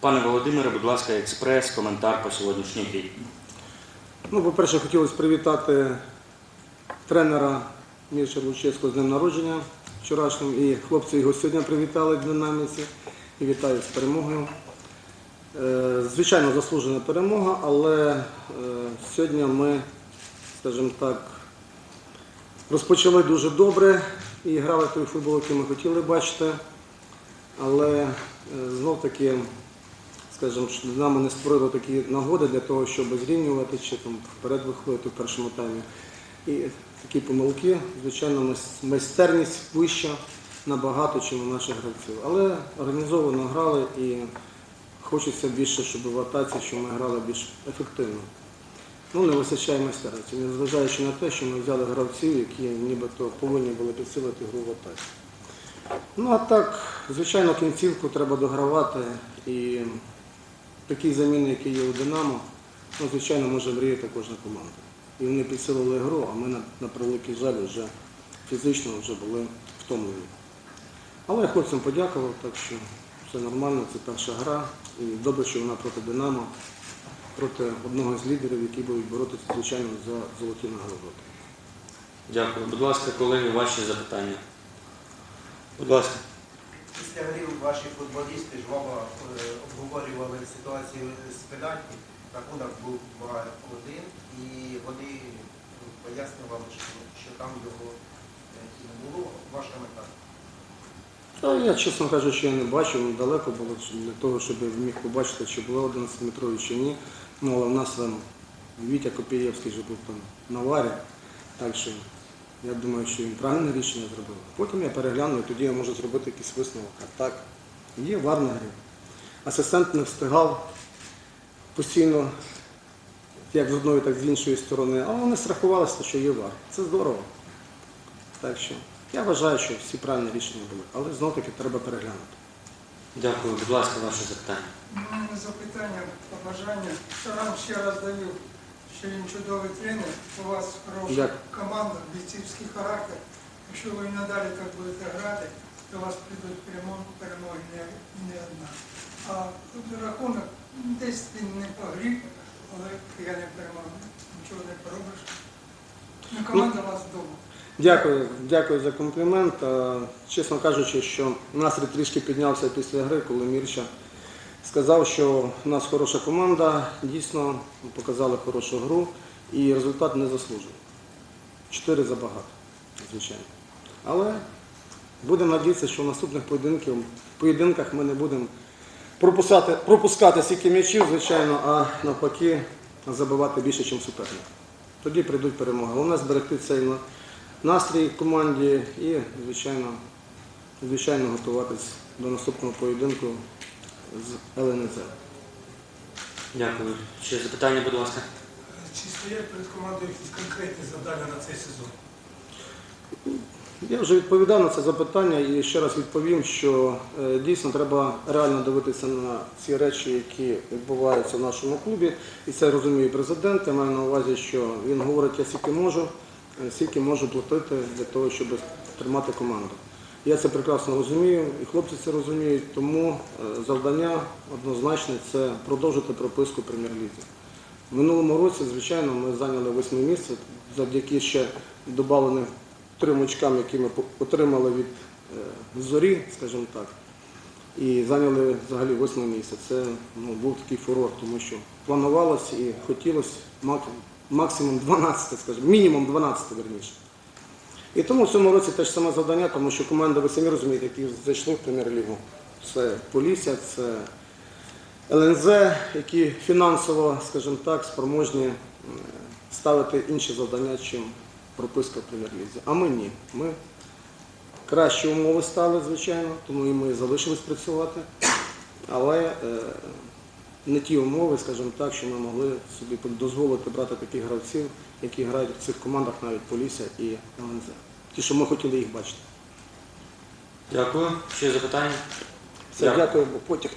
Пане Володимире, будь ласка, експрес, коментар по сьогоднішній грі. Ну, по-перше, хотілося привітати тренера Міша Лучевського з днем народження вчорашнім. І хлопці його сьогодні привітали в динаміці. І вітаю з перемогою. Е, Звичайно, заслужена перемога, але е, сьогодні ми, скажімо так, розпочали дуже добре і грали той футбол, який ми хотіли бачити. Але знов таки скажімо, що нами не створили такі нагоди для того, щоб зрівнювати чи там вперед виходити в першому таймі. І такі помилки, звичайно, майстерність вища набагато, ніж у наших гравців. Але організовано грали і хочеться більше, щоб в атаці, що ми грали більш ефективно. Ну, не вистачає майстерності, незважаючи на те, що ми взяли гравців, які нібито повинні були підсилити гру в атаці. Ну а так, звичайно, кінцівку треба догравати і такі заміни, які є у Динамо, ну, звичайно, може мріяти кожна команда. І вони підсилили гру, а ми на, на превеликий жаль вже фізично вже були втомлені. Але я хлопцям подякував, так що все нормально, це перша гра. І добре, що вона проти Динамо, проти одного з лідерів, які будуть боротися, звичайно, за золоті нагороди. Дякую. Будь ласка, колеги, ваші запитання. Будь ласка. Після гри ваші футболісти ж вам е, обговорювали ситуацію з пенальті. Рахунок був 2-1 і вони пояснювали, що, там його е, не було. Ваш коментар. Та я, чесно кажучи, я не бачив, ну, далеко було для того, щоб я міг побачити, чи було 11 метрові чи ні. Ну, але в нас там Вітя Копієвський же був там на варі, так що я думаю, що він правильне рішення зробив. Потім я перегляну, і тоді я можу зробити якийсь висновок. А так, є вар на грі. Асистент не встигав постійно, як з одної, так і з іншої сторони, але вони страхувалися, що є вар. Це здорово. Так що я вважаю, що всі правильні рішення були, але знов таки треба переглянути. Дякую. Будь ласка, ваше запитання. У мене запитання, побажання. Таран ще раз довів, що він чудовий тренер, у вас хороша Дякую. команда, бійцівський характер. Якщо ви надалі так будете грати, то у вас прийдуть перемо- перемоги не, не одна. А тут рахунок десь він не погріб, але я не перемогу. Нічого не поробиш. Ну, команда у вас вдома. Дякую, дякую за комплімент. Чесно кажучи, що настрій трішки піднявся після гри, коли Мірча сказав, що в нас хороша команда, дійсно показали хорошу гру і результат не заслужив. Чотири забагато, звичайно. Але будемо надіятися, що в наступних поєдинках ми не будемо пропускати, пропускати стільки м'ячів, звичайно, а навпаки забивати більше, ніж суперник. Тоді прийдуть перемоги. Головне зберегти цей настрій команді і, звичайно, звичайно готуватись до наступного поєдинку з ЛНЗ. Дякую. Ще запитання, будь ласка. Чи стоять перед командою якісь конкретні завдання на цей сезон? Я вже відповідав на це запитання і ще раз відповім, що е, дійсно треба реально дивитися на ці речі, які відбуваються в нашому клубі. І це розуміє президент. Я маю на увазі, що він говорить, я скільки можу, е, скільки можу платити для того, щоб тримати команду. Я це прекрасно розумію, і хлопці це розуміють, тому е, завдання однозначне це продовжити прописку прем'єр-лізі. В минулому році, звичайно, ми зайняли восьме місце завдяки ще додавленим трьом очкам, які ми отримали від е, зорі, скажімо так. І зайняли взагалі восьме місце. Це ну, був такий фурор, тому що планувалося і хотілося мак- максимум 12, скажімо, мінімум 12 верніше. І тому в цьому році теж саме завдання, тому що команди, ви самі розумієте, які зайшли в прем'єр-лігу. Це Полісся, це ЛНЗ, які фінансово, скажімо так, спроможні е, ставити інші завдання, чим прописка в прем'єр-лізі. А ми ні. Ми кращі умови стали, звичайно, тому і ми залишились працювати. Але е, не ті умови, скажімо так, що ми могли собі дозволити брати таких гравців, які грають в цих командах, навіть Полісся і ЛНЗ. Ті, що ми хотіли їх бачити. Дякую. Ще запитання? Все, Дякую. бо потяг.